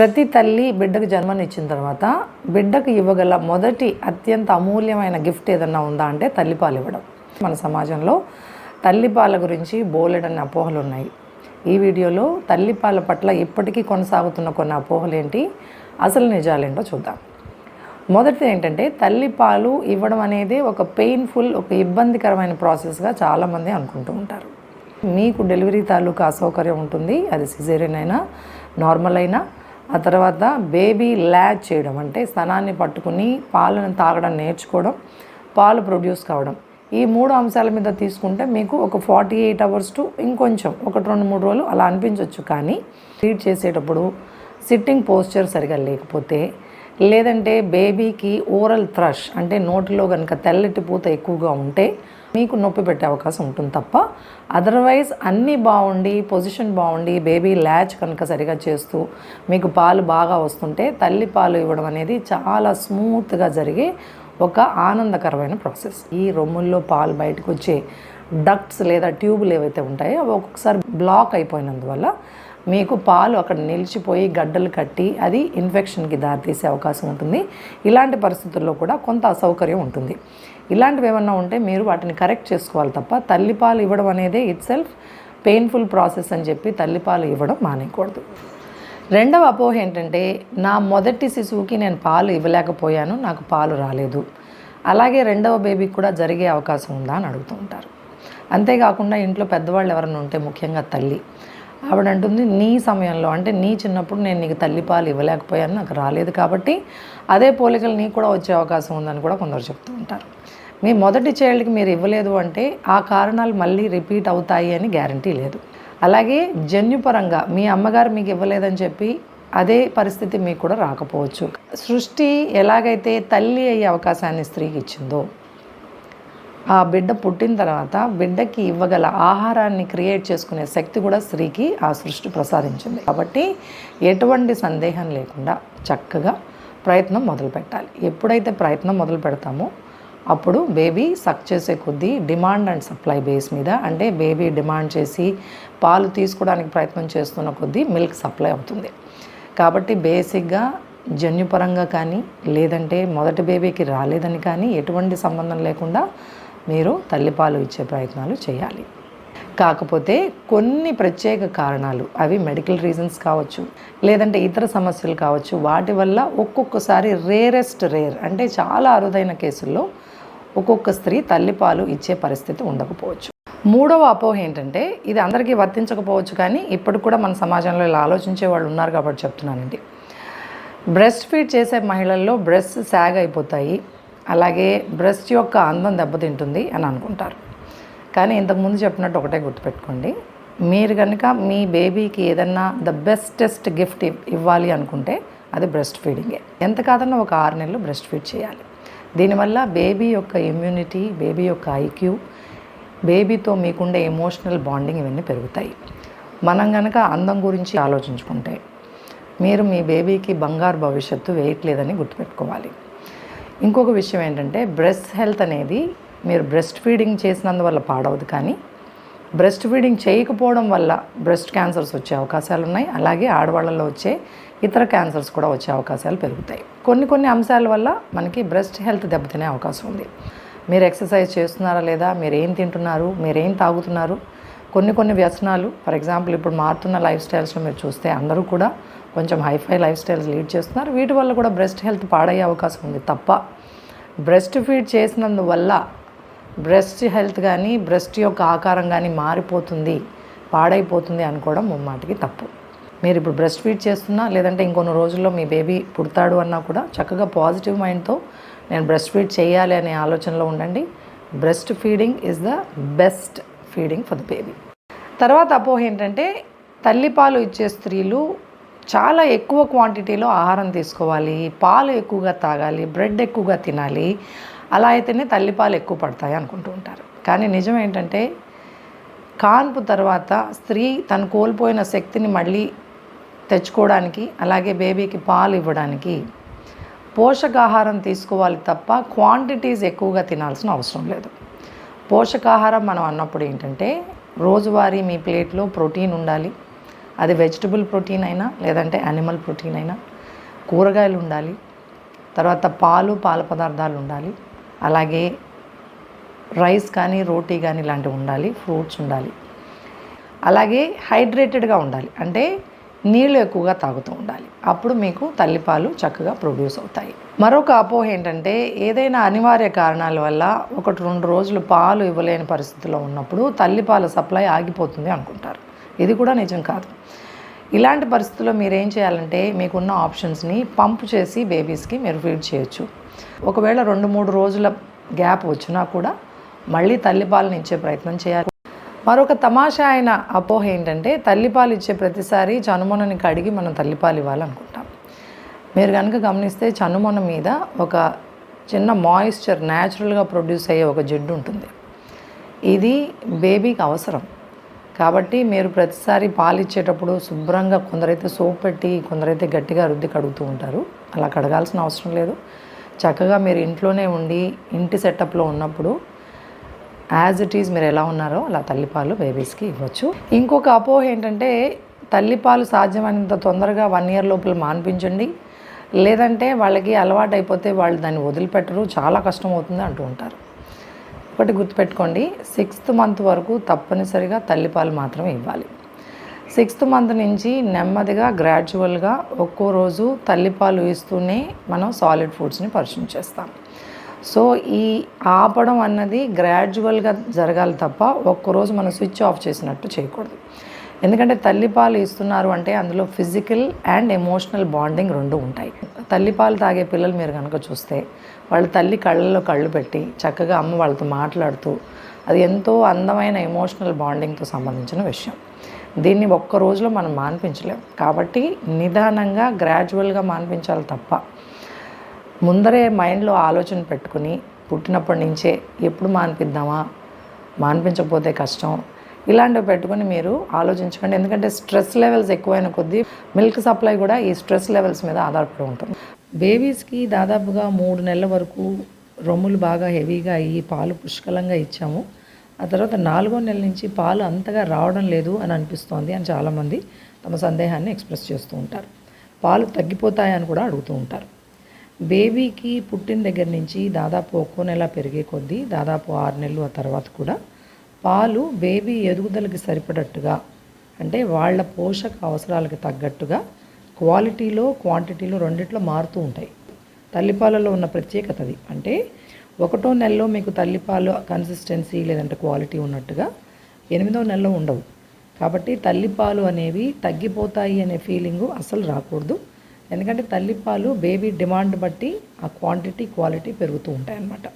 ప్రతి తల్లి బిడ్డకు జన్మనిచ్చిన తర్వాత బిడ్డకు ఇవ్వగల మొదటి అత్యంత అమూల్యమైన గిఫ్ట్ ఏదన్నా ఉందా అంటే తల్లిపాలు ఇవ్వడం. మన సమాజంలో తల్లిపాల గురించి బోలెడన్ని అపోహలు ఉన్నాయి. ఈ వీడియోలో తల్లిపాల పట్ల ఇప్పటికీ కొనసాగుతున్న కొన్ని అపోహలు ఏంటి అసలు నిజాలేంటో చూద్దాం. మొదటిది ఏంటంటే తల్లిపాలు ఇవ్వడం అనేది ఒక పెయిన్ఫుల్ ఒక ఇబ్బందికరమైన ప్రాసెస్గా చాలామంది అనుకుంటూ ఉంటారు. మీకు డెలివరీ తాలూకా అసౌకర్యం ఉంటుంది అది సిజేరియన్ అయినా నార్మల్ అయినా ఆ తర్వాత బేబీ ల్యాచ్ చేయడం అంటే స్తనాన్ని పట్టుకుని పాలను తాగడం నేర్చుకోవడం పాలు ప్రొడ్యూస్ కావడం. ఈ మూడు అంశాల మీద తీసుకుంటే మీకు ఒక ఫార్టీ ఎయిట్ అవర్స్ టు ఇంకొంచెం ఒకటి రెండు మూడు రోజులు అలా అనిపించవచ్చు కానీ ఫీడ్ చేసేటప్పుడు సిట్టింగ్ పోస్చర్ సరిగా లేకపోతే లేదంటే బేబీకి ఓరల్ థ్రష్ అంటే నోటిలో కనుక తెల్లటి పూత ఎక్కువగా ఉంటే మీకు నొప్పి పెట్టే అవకాశం ఉంటుంది తప్ప అదర్వైజ్ అన్నీ బాగుండి పొజిషన్ బాగుండి బేబీ ల్యాచ్ కనుక సరిగా చేస్తూ మీకు పాలు బాగా వస్తుంటే తల్లి పాలు ఇవ్వడం అనేది చాలా స్మూత్గా జరిగే ఒక ఆనందకరమైన ప్రాసెస్ ఈ రొమ్ముల్లో పాలు బయటకు వచ్చే డక్ట్స్ లేదా ట్యూబులు ఏవైతే ఉంటాయో అవి ఒక్కొక్కసారి బ్లాక్ అయిపోయినందువల్ల మీకు పాలు అక్కడ నిలిచిపోయి గడ్డలు కట్టి అది ఇన్ఫెక్షన్కి దారితీసే అవకాశం ఉంటుంది. ఇలాంటి పరిస్థితుల్లో కూడా కొంత అసౌకర్యం ఉంటుంది. ఇలాంటివి ఏమన్నా ఉంటే మీరు వాటిని కరెక్ట్ చేసుకోవాలి తప్ప తల్లిపాలు ఇవ్వడం అనేది ఇట్ సెల్ఫ్ పెయిన్ఫుల్ ప్రాసెస్ అని చెప్పి తల్లిపాలు ఇవ్వడం మానేయకూడదు. రెండవ అపోహ ఏంటంటే నా మొదటి శిశువుకి నేను పాలు ఇవ్వలేకపోయాను నాకు పాలు రాలేదు. అలాగే రెండవ బేబీకి కూడా జరిగే అవకాశం ఉందా అని అడుగుతూ ఉంటారు. అంతేకాకుండా ఇంట్లో పెద్దవాళ్ళు ఎవరైనా ఉంటే ముఖ్యంగా తల్లి. ఆవిడ అంటుంది నీ సమయంలో. అంటే నీ చిన్నప్పుడు నేను నీకు తల్లిపాలు ఇవ్వలేకపోయాను నాకు రాలేదు కాబట్టి అదే పోలికలు నీకు కూడా వచ్చే అవకాశం ఉందని కూడా కొందరు చెప్తూ ఉంటారు. మీ మొదటి చైల్డ్కి మీరు ఇవ్వలేదు అంటే ఆ కారణాలు మళ్ళీ రిపీట్ అవుతాయి అని గ్యారంటీ లేదు. అలాగే జన్యుపరంగా మీ అమ్మగారు మీకు ఇవ్వలేదని చెప్పి అదే పరిస్థితి మీకు కూడా రాకపోవచ్చు. సృష్టి ఎలాగైతే తల్లి అయ్యే అవకాశాన్ని స్త్రీకి ఇచ్చిందో ఆ బిడ్డ పుట్టిన తర్వాత బిడ్డకి ఇవ్వగల ఆహారాన్ని క్రియేట్ చేసుకునే శక్తి కూడా స్త్రీకి ఆ సృష్టి ప్రసాదించింది. కాబట్టి ఎటువంటి సందేహం లేకుండా చక్కగా ప్రయత్నం మొదలు పెట్టాలి. ఎప్పుడైతే ప్రయత్నం మొదలు పెడతామో అప్పుడు బేబీ సక్ చేసే కొద్దీ డిమాండ్ అండ్ సప్లై బేస్ మీద అంటే బేబీ డిమాండ్ చేసి పాలు తీసుకోవడానికి ప్రయత్నం చేస్తున్న కొద్దీ మిల్క్ సప్లై అవుతుంది. కాబట్టి బేసిక్గా జన్యుపరంగా కానీ లేదంటే మొదటి బేబీకి రాలేదని కానీ ఎటువంటి సంబంధం లేకుండా మీరు తల్లిపాలు ఇచ్చే ప్రయత్నాలు చేయాలి. కాకపోతే కొన్ని ప్రత్యేక కారణాలు అవి మెడికల్ రీజన్స్ కావచ్చు లేదంటే ఇతర సమస్యలు కావచ్చు వాటి వల్ల ఒక్కొక్కసారి రేరెస్ట్ రేర్ అంటే చాలా అరుదైన కేసుల్లో ఒక్కొక్క స్త్రీ తల్లిపాలు ఇచ్చే పరిస్థితి ఉండకపోవచ్చు. మూడవ అపోహ ఏంటంటే ఇది అందరికీ వర్తించకపోవచ్చు కానీ ఇప్పటికి కూడా మన సమాజంలో ఇలా ఆలోచించే వాళ్ళు ఉన్నారు కాబట్టి చెప్తున్నానండి. బ్రెస్ట్ ఫీడ్ చేసే మహిళల్లో బ్రెస్ట్ సాగ్ అయిపోతాయి. అలాగే బ్రెస్ట్ యొక్క అందం దెబ్బతింటుంది అని అనుకుంటారు. కానీ ఇంతకుముందు చెప్పినట్టు ఒకటే గుర్తుపెట్టుకోండి. మీరు కనుక మీ బేబీకి ఏదన్నా ద బెస్టెస్ట్ గిఫ్ట్ ఇవ్వాలి అనుకుంటే అది బ్రెస్ట్ ఫీడింగే. ఎంత కాదన్నా ఒక ఆరు నెలలు బ్రెస్ట్ ఫీడ్ చేయాలి. దీనివల్ల బేబీ యొక్క ఇమ్యూనిటీ బేబీ యొక్క ఐక్యూ బేబీతో మీకుండే ఎమోషనల్ బాండింగ్ ఇవన్నీ పెరుగుతాయి. మనం కనుక అందం గురించి ఆలోచించుకుంటే మీరు మీ బేబీకి బంగారు భవిష్యత్తు వేయట్లేదని గుర్తుపెట్టుకోవాలి. ఇంకొక విషయం ఏంటంటే బ్రెస్ట్ హెల్త్ అనేది మీరు బ్రెస్ట్ ఫీడింగ్ చేసినందువల్ల పాడవదు కానీ బ్రెస్ట్ ఫీడింగ్ చేయకపోవడం వల్ల బ్రెస్ట్ క్యాన్సర్స్ వచ్చే అవకాశాలు ఉన్నాయి. అలాగే ఆడవాళ్ళలో వచ్చే ఇతర క్యాన్సర్స్ కూడా వచ్చే అవకాశాలు పెరుగుతాయి. కొన్ని కొన్ని అంశాల వల్ల మనకి బ్రెస్ట్ హెల్త్ దెబ్బతినే అవకాశం ఉంది. మీరు ఎక్సర్సైజ్ చేస్తున్నారా లేదా? మీరు ఏం తింటున్నారు? మీరు ఏం తాగుతున్నారు? కొన్ని కొన్ని వ్యసనాలు ఫర్ ఎగ్జాంపుల్ ఇప్పుడు మారుతున్న లైఫ్ స్టైల్స్లో మీరు చూస్తే అందరూ కూడా కొంచెం హైఫై లైఫ్ స్టైల్స్ లీడ్ చేస్తున్నారు. వీటి వల్ల కూడా బ్రెస్ట్ హెల్త్ పాడయ్యే అవకాశం ఉంది తప్ప. బ్రెస్ట్ ఫీడ్ చేసినందువల్ల బ్రెస్ట్ హెల్త్ కానీ బ్రెస్ట్ యొక్క ఆకారం కానీ మారిపోతుంది పాడైపోతుంది అనుకోవడం ముమ్మాటికి తప్పు. మీరు ఇప్పుడు బ్రెస్ట్ ఫీడ్ చేస్తున్నా లేదంటే ఇంకొన్ని రోజుల్లో మీ బేబీ పుడతాడు అన్నా కూడా చక్కగా పాజిటివ్ మైండ్తో నేను బ్రెస్ట్ ఫీడ్ చేయాలి అనే ఆలోచనలో ఉండండి. Breast feeding is the best feeding for the baby తర్వాత అపోహ ఏంటంటే తల్లిపాలు ఇచ్చే స్త్రీలు చాలా ఎక్కువ క్వాంటిటీలో ఆహారం తీసుకోవాలి పాలు ఎక్కువగా తాగాలి బ్రెడ్ ఎక్కువగా తినాలి అలా అయితేనే తల్లిపాలు ఎక్కువ పడతాయి అనుకుంటూ ఉంటారు. కానీ నిజం ఏంటంటే కాన్పు తర్వాత స్త్రీ తను కోల్పోయిన శక్తిని మళ్ళీ తెచ్చుకోవడానికి అలాగే బేబీకి పాలు ఇవ్వడానికి పోషకాహారం తీసుకోవాలి తప్ప క్వాంటిటీస్ ఎక్కువగా తినాల్సిన అవసరం లేదు. పోషకాహారం మనం అన్నప్పుడు ఏంటంటే రోజువారీ మీ ప్లేట్లో ప్రోటీన్ ఉండాలి. అది వెజిటబుల్ ప్రోటీన్ అయినా లేదంటే యానిమల్ ప్రోటీన్ అయినా కూరగాయలు ఉండాలి తర్వాత పాలు పాల పదార్థాలు ఉండాలి అలాగే రైస్ కానీ రోటీ కానీ ఇలాంటివి ఉండాలి ఫ్రూట్స్ ఉండాలి. అలాగే హైడ్రేటెడ్గా ఉండాలి అంటే నీళ్ళు ఎక్కువగా తాగుతూ ఉండాలి. అప్పుడు మీకు తల్లిపాలు చక్కగా ప్రొడ్యూస్ అవుతాయి. మరొక అపోహ ఏంటంటే ఏదైనా అనివార్య కారణాల వల్ల ఒకటి రెండు రోజులు పాలు ఇవ్వలేని పరిస్థితిలో ఉన్నప్పుడు తల్లిపాల సప్లై ఆగిపోతుంది అనుకుంటారు. ఇది కూడా నిజం కాదు. ఇలాంటి పరిస్థితుల్లో మీరు ఏం చేయాలంటే మీకున్న ఆప్షన్స్ని పంప్ చేసి బేబీస్కి మీరు ఫీడ్ చేయొచ్చు. ఒకవేళ రెండు మూడు రోజుల గ్యాప్ వచ్చినా కూడా మళ్ళీ తల్లిపాలను ఇచ్చే ప్రయత్నం చేయాలి. మరొక తమాషా అయిన అపోహ ఏంటంటే తల్లిపాలు ఇచ్చే ప్రతిసారి చనుమొనని కడిగి మనం తల్లిపాలు ఇవ్వాలనుకుంటాం. మీరు కనుక గమనిస్తే చనుమొన మీద ఒక చిన్న మాయిశ్చర్ న్యాచురల్గా ప్రొడ్యూస్ అయ్యే ఒక జిడ్డు ఉంటుంది. ఇది బేబీకి అవసరం. కాబట్టి మీరు ప్రతిసారి పాలు ఇచ్చేటప్పుడు శుభ్రంగా కొందరైతే సోప్ పెట్టి కొందరైతే గట్టిగా రుద్ది కడుగుతూ ఉంటారు. అలా కడగాల్సిన అవసరం లేదు. చక్కగా మీరు ఇంట్లోనే ఉండి ఇంటి సెటప్లో ఉన్నప్పుడు యాజ్ ఇట్ ఈజ్ మీరు ఎలా ఉన్నారో అలా తల్లిపాలు బేబీస్కి ఇవ్వచ్చు. ఇంకొక అపోహ ఏంటంటే తల్లిపాలు సాధ్యమైనంత తొందరగా వన్ ఇయర్ లోపల మాన్పించండి. లేదంటే వాళ్ళకి అలవాటు అయిపోతే వాళ్ళు దాన్ని వదిలిపెట్టరు. చాలా కష్టం అవుతుంది అంటూ ఉంటారు. ఒకటి గుర్తుపెట్టుకోండి. సిక్స్త్ మంత్ వరకు తప్పనిసరిగా తల్లిపాలు మాత్రమే ఇవ్వాలి. సిక్స్త్ మంత్ నుంచి నెమ్మదిగా గ్రాడ్యువల్గా ఒక్కో రోజు తల్లిపాలు ఇస్తూనే మనం సాలిడ్ ఫుడ్స్ని పరిచయం చేస్తాం. సో ఈ ఆపడం అన్నది గ్రాడ్యువల్గా జరగాలి తప్ప ఒక్కరోజు మనం స్విచ్ ఆఫ్ చేసినట్టు చేయకూడదు. ఎందుకంటే తల్లిపాలు ఇస్తున్నారు అంటే అందులో ఫిజికల్ అండ్ ఎమోషనల్ బాండింగ్ రెండు ఉంటాయి. తల్లిపాలు తాగే పిల్లలు మీరు కనుక చూస్తే వాళ్ళ తల్లి కళ్ళల్లో కళ్ళు పెట్టి చక్కగా అమ్మ వాళ్ళతో మాట్లాడుతూ అది ఎంతో అందమైన ఎమోషనల్ బాండింగ్తో సంబంధించిన విషయం. దీన్ని ఒక్క రోజులో మనం మాన్పించలేం. కాబట్టి నిదానంగా గ్రాడ్యువల్గా మాన్పించాలి తప్ప ముందరే మైండ్లో ఆలోచన పెట్టుకుని పుట్టినప్పటి నుంచే ఎప్పుడు మాన్పిద్దామా? మాన్పించకపోతే కష్టం. ఇలాంటివి పెట్టుకొని మీరు ఆలోచించకండి. ఎందుకంటే స్ట్రెస్ లెవెల్స్ ఎక్కువైన కొద్దీ మిల్క్ సప్లై కూడా ఈ స్ట్రెస్ లెవెల్స్ మీద ఆధారపడి ఉంటుంది. బేబీస్కి దాదాపుగా మూడు నెలల వరకు రొమ్ములు బాగా హెవీగా అయ్యి పాలు పుష్కలంగా ఇచ్చాము. ఆ తర్వాత నాలుగో నెల నుంచి పాలు అంతగా రావడం లేదు అని అనిపిస్తోంది అని చాలామంది తమ సందేహాన్ని ఎక్స్ప్రెస్ చేస్తూ ఉంటారు. పాలు తగ్గిపోతాయని కూడా అడుగుతూ ఉంటారు. బేబీకి పుట్టిన దగ్గర నుంచి దాదాపు ఒక్కో నెల పెరిగే కొద్దీ దాదాపు ఆరు నెలలు ఆ తర్వాత కూడా పాలు బేబీ ఎదుగుదలకి సరిపడట్టుగా అంటే వాళ్ళ పోషక అవసరాలకు తగ్గట్టుగా క్వాలిటీలో క్వాంటిటీలో రెండిట్లో మారుతూ ఉంటాయి. తల్లిపాలలో ఉన్న ప్రత్యేకత అది. అంటే ఒకటో నెలలో మీకు తల్లిపాలు కన్సిస్టెన్సీ లేదంటే క్వాలిటీ ఉన్నట్టుగా ఎనిమిదో నెలలో ఉండవు. కాబట్టి తల్లిపాలు అనేవి తగ్గిపోతాయి అనే ఫీలింగు అసలు రాకూడదు. ఎందుకంటే తల్లిపాలు బేబీ డిమాండ్ బట్టి ఆ క్వాంటిటీ క్వాలిటీ పెరుగుతూ ఉంటాయి అన్నమాట